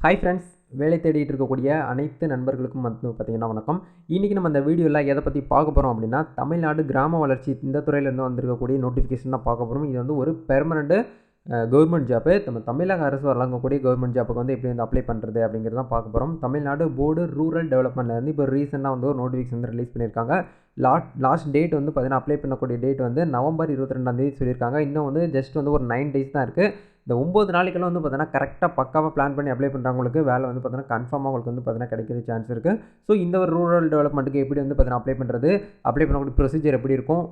Hi friends வேலை தேடிட்டு இருக்கக்கூடிய அனைத்து நண்பர்களுக்கும் வந்து பார்த்தீங்கன்னா வணக்கம். இன்றைக்கி நம்ம இந்த வீடியோவில் எதை பற்றி பார்க்க போகிறோம் அப்படின்னா தமிழ்நாடு கிராம வளர்ச்சி இந்த துறையிலேருந்து வந்திருக்கக்கூடிய நோட்டிஃபிகேஷன் தான் பார்க்க போகிறோம் இது வந்து ஒரு பெர்மனண்ட்டு கவர்மெண்ட் ஜாப்பு நம்ம தமிழக அரசு வழங்கக்கூடிய கவர்மெண்ட் ஜாப்புக்கு வந்து எப்படி வந்து அப்ளை பண்ணுறது அப்படிங்கிறது தான் பார்க்க போகிறோம் தமிழ்நாடு போர்டு ரூரல் டெவலப்மெண்ட்லேருந்து இப்போ ரீசெண்டாக வந்து ஒரு நோட்டிஃபிகேஷன் வந்து ரிலீஸ் பண்ணியிருக்காங்க. லாஸ்ட் லாஸ்ட் டேட் வந்து பார்த்திங்கன்னா அப்ளை பண்ணக்கூடிய டேட் வந்து நவம்பர் இருபத்தி ரெண்டாந்தேதி சொல்லியிருக்காங்க. இன்னும் வந்து ஜஸ்ட் வந்து ஒரு நைன் டேஸ் தான் இருக்குது இந்த ஒம்பது நாளைக்கெல்லாம் வந்து பார்த்தீங்கன்னா கரெக்டாக பக்காவாக பிளான் பண்ணி அப்ளை பண்ணுறவங்களுக்கு வேலை வந்து பார்த்தீங்கன்னா கன்ஃபார்மாக உங்களுக்கு வந்து பார்த்தீங்கன்னா கிடைக்கிற சான்ஸ் இருக்குது ஸோ இந்த ஒரு ரூரல் டெவலப்மெண்ட்டுக்கு எப்படி வந்து பார்த்தீங்கன்னா அப்ளை பண்ணுறது அப்ளை பண்ணக்கூடிய ப்ரொசீஜர் எப்படி இருக்கும்?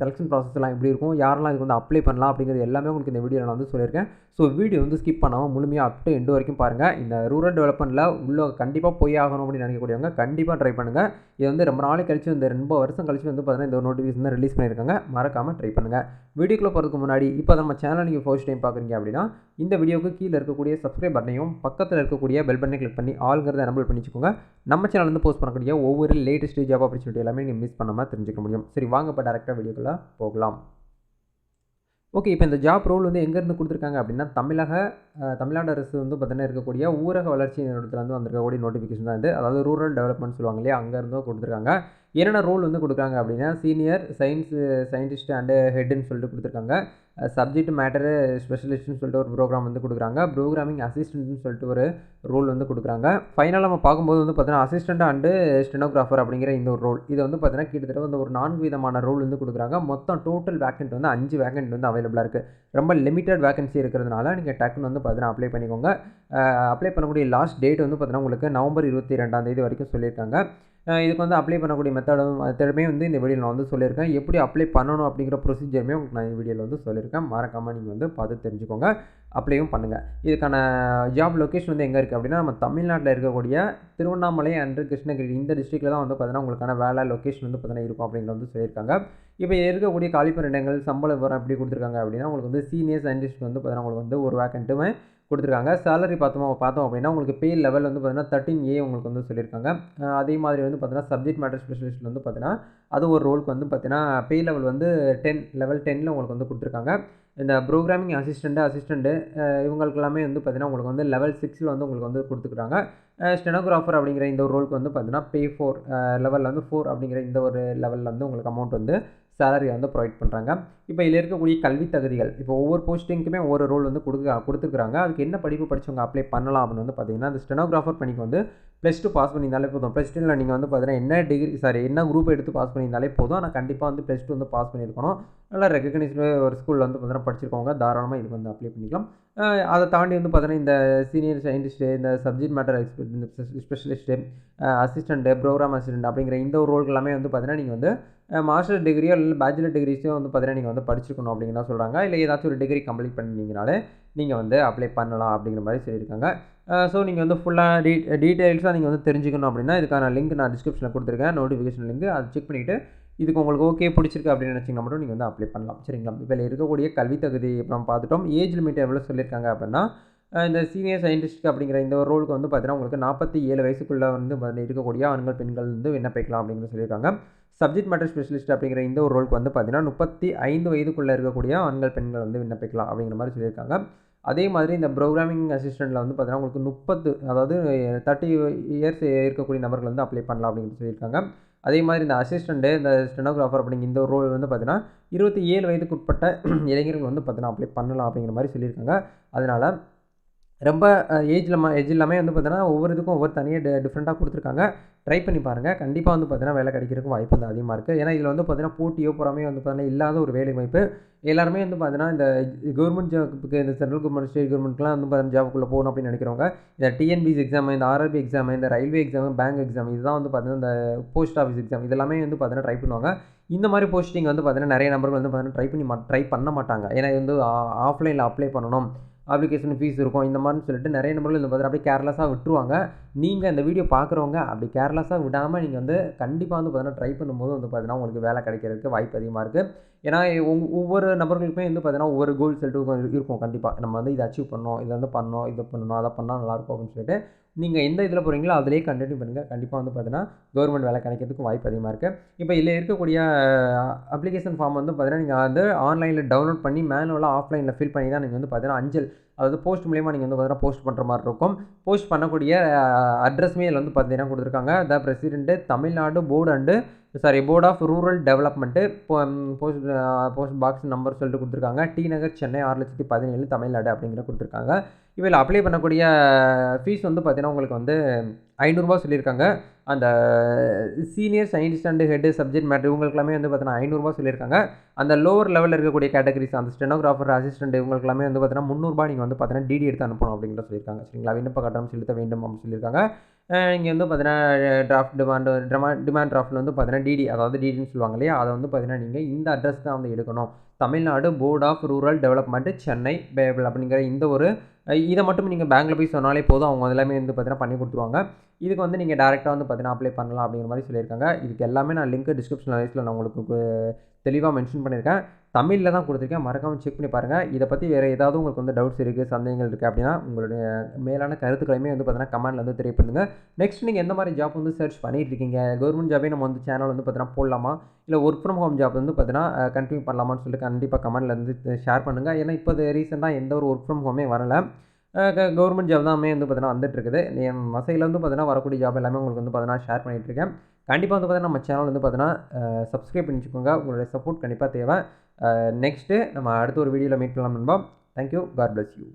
செலெக்ஷன் ப்ராசஸ்லாம் எப்படி இருக்கும்? யாரெல்லாம் இதுக்கு வந்து அப்ளை பண்ணலாம் அப்படிங்கிறது எல்லாமே உங்களுக்கு இந்த வீடியோவில் நான் வந்து சொல்லியிருக்கேன். ஸோ வீடியோ வந்து ஸ்கிப் பண்ணாமல் முழுமையாக அப் டு எண்டு வரைக்கும் பாருங்கள் இந்த ரூரல் டெவலப்மெண்ட்டில் உள்ள கண்டிப்பாக போய் ஆகணும் அப்படின்னு நினைக்கக்கூடியவங்க கண்டிப்பாக ட்ரை பண்ணுங்கள் இது வந்து ரொம்ப நாளைக்கு கழிச்சு இந்த ரொம்ப வருஷம் கழிச்சு வந்து பார்த்தீங்கன்னா இந்த ஒரு நோட்டிஃபிகேஷன் தான் ரிலீஸ் பண்ணியிருக்காங்க. மறக்காமல் ட்ரை பண்ணுங்கள் வீடியோக்குள்ளே போகிறதுக்கு முன்னாடி இப்போ நம்ம சேனல் நீங்கள் ஃபர்ஸ்ட் டைம் பார்க்குறீங்க அப்படின்னா இந்த வீடியோக்கு கீழே இருக்கக்கூடிய சப்ஸ்கிரைப் பட்டனையும் பக்கத்தில் இருக்கக்கூடிய பெல் பட்டனை கிளிக் பண்ணி ஆளுங்கிறத எனபிள் பண்ணி வச்சுக்கோங்க. நம்ம சேனல்லேருந்து போஸ்ட் பண்ணக்கூடிய ஒவ்வொரு லேட்டஸ்ட் ஜாப் ஆப்பர்ச்சுனிட்டி எல்லாமே நீங்கள் மிஸ் பண்ணாமல் தெரிஞ்சுக்க முடியும். சரி வாங்க இப்போ டேரெக்டாக வீடியோக்குள்ளே போகலாம். ஓகே இப்போ இந்த ஜாப் ரோல் வந்து எங்கேருந்து கொடுத்துருக்காங்க அப்படின்னா தமிழக தமிழ்நாடு அரசு வந்து பார்த்தீங்கன்னா இருக்கக்கூடிய ஊரக வளர்ச்சி நிறுவனத்தில் வந்து வந்திருக்கக்கூடிய நோட்டிஃபிகேஷன் தான் இது. அதாவது ரூரல் டெவலப்மெண்ட் சொல்லுவாங்க இல்லையா அங்கேருந்தும் கொடுத்துருக்காங்க. என்னென்ன ரோல் வந்து கொடுக்குறாங்க அப்படின்னா சீனியர் சயின்ஸ் சயின்டிஸ்ட் அண்டு ஹெட்டுன்னு சொல்லிட்டு கொடுத்துருக்காங்க. சப்ஜெக்ட் மேட்டரு ஸ்பெஷலிஸ்ட்னு சொல்லிட்டு ஒரு ப்ரோக்ராம் வந்து கொடுக்குறாங்க. ப்ரோக்ராமிங் அசிஸ்டன்ட்னு சொல்லிட்டு ஒரு ரோல் வந்து கொடுக்குறாங்க. ஃபைனலாக நம்ம பார்க்கும்போது வந்து பார்த்தீங்கன்னா அசிஸ்டண்ட் அண்டு ஸ்டெனோகிராஃபர் அப்படிங்கிற இந்த ஒரு ரோல் இது வந்து பார்த்தீங்கன்னா கிட்டத்தட்ட வந்து ஒரு நான்கு விதமான ரோல் வந்து கொடுக்குறாங்க. மொத்தம் டோட்டல் வேக்கண்ட் வந்து அஞ்சு வேக்கண்ட் வந்து அவைலபிளாக இருக்குது ரொம்ப லிமிட்டட் வேக்கன்சி இருக்கிறதுனால நீங்கள் டக்குன்னு வந்து பார்த்தீங்கன்னா அப்ளை பண்ணிக்கோங்க. அப்ளை பண்ணக்கூடிய லாஸ்ட் டேட் வந்து பார்த்தீங்கன்னா உங்களுக்கு நவம்பர் இருபத்தி ரெண்டாம் தேதி வரைக்கும் சொல்லியிருக்காங்க. இதுக்கு வந்து அப்ளை பண்ணக்கூடிய மெத்தடும் மெத்தடுமே வந்து இந்த வீடியோவில் நான் வந்து சொல்லியிருக்கேன். எப்படி அப்ளை பண்ணணும் அப்படிங்கிற ப்ரொசீஜருமே உங்களுக்கு நான் இந்த வீடியோவில் வந்து சொல்லியிருக்கேன். மறக்காமல் நீங்கள் வந்து பார்த்து தெரிஞ்சுக்கோங்க. அப்ளையும் பண்ணுங்கள் இதுக்கான ஜாப் லொக்கேஷன் வந்து எங்கே இருக்குது அப்படின்னா நம்ம தமிழ்நாட்டில் இருக்கக்கூடிய திருவண்ணாமலை அண்டு கிருஷ்ணகிரி. இந்த டிஸ்ட்ரிக்டில் தான் வந்து பார்த்தீங்கன்னா உங்களுக்கான வேலை லொக்கேஷன் வந்து பார்த்தீங்கன்னா இருக்கும் அப்படிங்கிற வந்து சொல்லியிருக்காங்க. இப்போ இருக்கக்கூடிய காலிப்பர் இடங்கள் சம்பள விவரம் எப்படி கொடுத்துருக்காங்க அப்படின்னா உங்களுக்கு வந்து சீனியர் சயின்டிஸ்ட் வந்து பார்த்தீங்கன்னா உங்களுக்கு வந்து ஒரு வேக்கண்ட்டுமே கொடுத்துருக்காங்க. சேலரி பார்த்தோம் பார்த்தோம் அப்படின்னா உங்களுக்கு பே லெவல் வந்து பார்த்தீங்கன்னா தேர்ட்டின் ஏ உங்களுக்கு வந்து சொல்லியிருக்காங்க. அதே மாதிரி வந்து பார்த்தீங்கன்னா சப்ஜெக்ட் மேட்டர் ஸ்பெஷலிஸ்ட் வந்து பார்த்தீங்கன்னா அது ஒரு ரோலுக்கு வந்து பார்த்தீங்கன்னா பே லெவல் வந்து டென் லெவல் டென்னில் உங்களுக்கு வந்து கொடுத்துருக்காங்க. இந்த ப்ரோக்ராமிங் அசிஸ்டண்ட்டு அசிஸ்டண்ட்டு இவங்களுக்கு எல்லாமே வந்து பார்த்தீங்கன்னா உங்களுக்கு வந்து லெவல் சிக்ஸில் வந்து உங்களுக்கு வந்து கொடுத்துருக்காங்க. ஸ்டெனோகிராஃபர் அப்படிங்கிற இந்த ஒரு ரோலுக்கு வந்து பார்த்தீங்கன்னா பே ஃபோர் லெவலில் வந்து ஃபோர் அப்படிங்கிற இந்த ஒரு லெவலில் வந்து உங்களுக்கு அமௌண்ட் வந்து சேலரி வந்து ப்ரொவைட் பண்ணுறாங்க இப்போ இதில் இருக்கக்கூடிய கல்வி தகுதிகள் இப்போ ஒவ்வொரு போஸ்டிங்க்குமே ஒவ்வொரு ரோல் வந்து கொடுக்க கொடுத்துருக்காங்க அதுக்கு என்ன படிப்பு படித்தவங்க அப்ளை பண்ணலாம் அப்படின்னு வந்து பார்த்தீங்கன்னா அந்த ஸ்டெனோகிராஃபர் பணிக்கு வந்து ப்ளஸ் டூ பாஸ் பண்ணியிருந்தாலே போதும். ப்ளஸ் டூவில் நீங்கள் வந்து பார்த்தீங்கன்னா என்ன டிகிரி சாரி என்ன குரூப் எடுத்து பாஸ் பண்ணியிருந்தாலே போதும். ஆனால் கண்டிப்பாக வந்து ப்ளஸ் டூ வந்து பாஸ் பண்ணியிருக்கணும். நல்லா ரெக்கக்னைஸ்டு ஒரு ஸ்கூலில் வந்து பார்த்தீங்கன்னா படிச்சிருக்கவங்க தாராளமாக இதுக்கு வந்து அப்ளை பண்ணிக்கலாம். அதை தாண்டி வந்து பார்த்தீங்கன்னா இந்த சீனியர் சயின்டிஸ்ட்டு இந்த சப்ஜெக்ட் மேட்டர் எக்ஸ்பர்ட் இந்த ஸ்பெஷலிஸ்ட்டு அசிஸ்டண்ட்டு ப்ரோக்ராம் அசிஸ்டண்ட் அப்படிங்கிற இந்த ஒரு ரோல் எல்லாமே வந்து பார்த்தீங்கன்னா நீங்கள் வந்து மாஸ்டர் டிகிரியோ இல்லை பேச்சுலர் டிகிரிஸோ வந்து பார்த்தீங்கன்னா நீங்கள் வந்து படிச்சிருக்கணும் அப்படிங்கிற சொல்கிறாங்க இல்லை ஏதாச்சும் ஒரு டிகிரி கம்ப்ளீட் பண்ணிங்கனாலே நீங்கள் வந்து அப்ளை பண்ணலாம் அப்படிங்கிற மாதிரி சொல்லியிருக்காங்க. ஸோ நீங்கள் வந்து ஃபுல்லாக டீ டீட்டெயில்ஸாக நீங்கள் வந்து தெரிஞ்சுக்கணும் அப்படின்னா இதுக்கான லிங்க் நான் டிஸ்கிரிப்ஷனில் கொடுத்துருக்கேன். நோட்டிஃபிகேஷன் லிங்க் அதை செக் பண்ணிவிட்டு இதுக்கு உங்களுக்கு ஓகே பிடிச்சிருக்கு அப்படின்னு நினச்சிங்கன்னா மட்டும் நீங்கள் வந்து அப்ளை பண்ணலாம். சரிங்களா? இப்போ இருக்கக்கூடிய கல்வி தகுதி நம்ம பார்த்துட்டோம். ஏஜ் லிமிட் எவ்வளோ சொல்லியிருக்காங்க அப்படின்னா இந்த சீனியர் சயின்டிஸ்ட் அப்படிங்கிற இந்த ஒரு ரோலுக்கு வந்து பார்த்தீங்கன்னா உங்களுக்கு நாற்பத்தி ஏழு வயசுக்குள்ளே வந்து இருக்கக்கூடிய ஆண்கள் பெண்கள் வந்து விண்ணப்பிக்கலாம் அப்படிங்கிற சொல்லியிருக்காங்க. சப்ஜெக்ட் மேட்டர் ஸ்பெஷலிஸ்ட் அப்படிங்கிற இந்த ஒரு ரோலுக்கு வந்து பார்த்தீங்கன்னா முப்பத்தி ஐந்து வயதுக்குள்ளே இருக்கக்கூடிய ஆண்கள் பெண்கள் வந்து விண்ணப்பிக்கலாம் அப்படிங்கிற மாதிரி சொல்லியிருக்காங்க. அதே மாதிரி இந்த ப்ரோக்ராமிங் அசிஸ்டண்ட்டில் வந்து பார்த்தீங்கன்னா உங்களுக்கு முப்பது அதாவது தேர்ட்டி இயர்ஸ் இருக்கக்கூடிய நபர்கள் வந்து அப்ளை பண்ணலாம் அப்படிங்கிறது சொல்லியிருக்காங்க. அதே மாதிரி இந்த அசிஸ்டண்ட்டு இந்த ஸ்டெனோகிராஃபர் அப்படிங்கிற இந்த ரோல் வந்து பார்த்தீங்கன்னா இருபத்தி ஏழு வயதுக்கு உட்பட்ட இளைஞர்கள் வந்து பார்த்தீங்கன்னா அப்ளை பண்ணலாம் அப்படிங்கிற மாதிரி சொல்லியிருக்காங்க. அதனால் ரொம்ப ஏஜ் இல்லாமல் ஏஜ் இல்லாமல் வந்து பார்த்தீங்கன்னா ஒவ்வொரு இதுக்கும் ஒவ்வொரு தனியாக டிஃப்ரெண்ட்டாக கொடுத்துருக்காங்க ட்ரை பண்ணி பாருங்கள் கண்டிப்பாக வந்து பார்த்தீங்கன்னா வேலை கிடைக்கிறதுக்கு வாய்ப்பு வந்து அதிகமாக இருக்குது ஏன்னா இதில் வந்து பார்த்தீங்கன்னா போட்டியோ பொறாமையோ வந்து பார்த்தீங்கன்னா இல்லாத ஒரு வேலை வாய்ப்பு எல்லாருமே வந்து பார்த்தீங்கன்னா இந்த கவர்மெண்ட் ஜாப்புக்கு இந்த சென்ட்ரல் கவர்மெண்ட் ஸ்டேட் கவர்மெண்ட்லாம் வந்து பார்த்தீங்கன்னா ஜாபுக்குள்ளே போகணும் அப்படின்னு நினைக்கிறவங்க இந்த டிஎன்பிசி எக்ஸாம் இந்த ஆர்ஆர்பி எக்ஸாம் இந்த ரயில்வே எக்ஸாம் பேங்க் எக்ஸாம் இதுதான் வந்து பார்த்தீங்கன்னா இந்த போஸ்ட் ஆஃபீஸ் எக்ஸாம் இதெல்லாமே வந்து பார்த்தீங்கன்னா ட்ரை பண்ணுவாங்க இந்த மாதிரி போஸ்டிங் வந்து பார்த்தீங்கன்னா நிறைய நபர்கள் வந்து பார்த்தீங்கன்னா ட்ரை பண்ணி ட்ரை பண்ண மாட்டாங்க ஏன்னா இது வந்து ஆஃப்லைனில் அப்ளை பண்ணணும் அப்ளிகேஷன் ஃபீஸ் இருக்கும் இந்த மாதிரி சொல்லிட்டு நிறைய நம்பர்கள் இந்த மாதிரி அப்படியே கேர்லெஸ்ஸாக விட்டுருவாங்க. நீங்கள் இந்த வீடியோ பார்க்குறவங்க அப்படி கேர்லெஸ்ஸாக விடாமல் நீங்கள் வந்து கண்டிப்பாக வந்து பார்த்தீங்கன்னா ட்ரை பண்ணும்போது வந்து பார்த்தீங்கன்னா உங்களுக்கு வேலை கிடைக்கிறதுக்கு வாய்ப்பு அதிகமாக இருக்குது ஏன்னா ஒவ்வொரு நபர்களுக்குமே வந்து பார்த்தீங்கன்னா ஒவ்வொரு கோல் செல்ட்டு இருக்கும் கண்டிப்பாக நம்ம வந்து இதை அச்சீவ் பண்ணோம் இதை வந்து பண்ணோம் இதை பண்ணணும் அதை பண்ணால் நல்லாயிருக்கும் அப்படின்னு சொல்லிட்டு நீங்கள் எந்த இதில் போகிறீங்களோ அதிலே கண்டினியூ பண்ணுங்கள் கண்டிப்பாக வந்து பார்த்தீங்கன்னா கவர்மெண்ட் வேலை கிடைக்கிறதுக்கு வாய்ப்பு அதிகமாக இருக்குது இப்போ இதில் இருக்கக்கூடிய அப்ளிகேஷன் ஃபார்ம் வந்து பார்த்தீங்கன்னா நீங்கள் வந்து ஆன்லைனில் டவுன்லோட் பண்ணி மேனுவலாக ஆஃப்லைனில் ஃபில் பண்ணி தான் நீங்கள் வந்து பார்த்தீங்கன்னா அஞ்சல் அதாவது போஸ்ட் மூலியமாக நீங்கள் வந்து பார்த்தீங்கன்னா போஸ்ட் பண்ணுற மாதிரி இருக்கும். போஸ்ட் பண்ணக்கூடிய அட்ரஸுமே இதில் வந்து பார்த்தீங்கன்னா கொடுத்துருக்காங்க. The president Tamil Nadu board and sorry board of rural development post post box number சொல்லிட்டு கொடுத்துருக்காங்க. டி நகர் சென்னை ஆறு லட்சத்தி பதினேழு தமிழ்நாடு அப்படிங்கிற கொடுத்துருக்காங்க. இதில் அப்ளை பண்ணக்கூடிய ஃபீஸ் வந்து பார்த்தீங்கன்னா உங்களுக்கு வந்து ஐநூறுரூபா சொல்லியிருக்காங்க. அந்த senior scientist and head subject matter இவங்களுக்குலாமே வந்து பார்த்தீங்கன்னா ஐநூறுரூபா சொல்லியிருக்காங்க. அந்த லோவர் லெவலில் இருக்கக்கூடிய கேட்டகரிஸ் அந்த ஸ்டெனோகிராஃபர் அசிஸ்டன்ட் இவங்களுக்குலாமே வந்து பார்த்தீங்கன்னா முந்நூறுபா நீங்கள் வந்து பார்த்தீங்கன்னா டிடி எடுத்து அனுப்பணும் அப்படிங்கிற சொல்லியிருக்காங்க. சரிங்களா? விண்ணப்ப கட்டணம் செலுத்த வேண்டும் அப்படின்னு சொல்லியிருக்காங்க. இங்கே வந்து பார்த்தீங்கன்னா டிராஃப்ட் டிமாண்ட் டிமா டிமாண்ட் டிராஃப்ட்டில் வந்து பார்த்தீங்கன்னா டிடி அதாவது டிடின்னு சொல்லுவாங்க இல்லையா? அதை வந்து பார்த்தீங்கன்னா நீங்கள் இந்த அட்ரஸ் தான் வந்து எடுக்கணும். Tamil Nadu board of rural development Chennai payable அப்படிங்கிற இந்த ஒரு இதை மட்டும் நீங்கள் பேங்க்கில் போய் சொன்னாலே போதும். அவங்க எல்லாமே வந்து பார்த்தீங்கன்னா பண்ணி கொடுத்துருவாங்க. இதுக்கு வந்து நீங்கள் டேரெக்டாக வந்து பார்த்தீங்கன்னா அப்ளை பண்ணலாம் அப்படிங்கிற மாதிரி சொல்லியிருக்காங்க. இதுக்கு எல்லாமே நான் லிங்க் டிஸ்கிரிப்ஷன் லைஸில் நான் உங்களுக்கு தெளிவாக மென்ஷன் பண்ணியிருக்கேன். தமிழில் தான் கொடுத்துருக்கேன். மறக்காமல் செக் பண்ணி பாருங்கள் இதை பற்றி வேறு ஏதாவது உங்களுக்கு வந்து டவுட்ஸ் இருக்குது சந்தேகங்கள் இருக்குது அப்படின்னா உங்களுடைய மேலான கருத்துக்களையுமே வந்து பார்த்தீங்கன்னா கமெண்ட்டில் வந்து தெரியப்படுங்க நெக்ஸ்ட் நீங்கள் எந்த மாதிரி ஜாப் வந்து சர்ச் பண்ணிட்டு இருக்கீங்க? கவர்மெண்ட் ஜாபே நம்ம வந்து சேனல் வந்து பார்த்தீங்கன்னா போடலாமா? இல்லை ஒர்க் ஃப்ரம் ஹோம் ஜாப் வந்து பார்த்தீங்கன்னா கண்டினியூ பண்ணலாமான்னு சொல்லிட்டு கண்டிப்பாக கமெண்ட்டில் வந்து ஷேர் பண்ணுங்கள் ஏன்னா இப்போ ரீசெண்டாக எந்த ஒரு ஒர்க் ஃப்ரம் ஹோமே வரலை. கவர்மெண்ட் ஜாப் தான் வந்து பார்த்தீங்கன்னா வந்துட்டு இருக்குது. என் வசையில் வந்து பார்த்தீங்கன்னா வரக்கூடிய ஜாப் எல்லாமே உங்களுக்கு வந்து பார்த்தீங்கன்னா ஷேர் பண்ணிகிட்டு இருக்கேன். கண்டிப்பாக வந்து பார்த்தீங்கன்னா நம்ம சேனல் வந்து பார்த்தீங்கன்னா சப்ஸ்கிரைப் பண்ணி வச்சுக்கோங்க உங்களுடைய சப்போர்ட் கண்டிப்பாக தேவை. நெக்ஸ்ட்டு நம்ம அடுத்த ஒரு வீடியோவில் மீட் பண்ணலாம் நண்பா. Thank you God bless you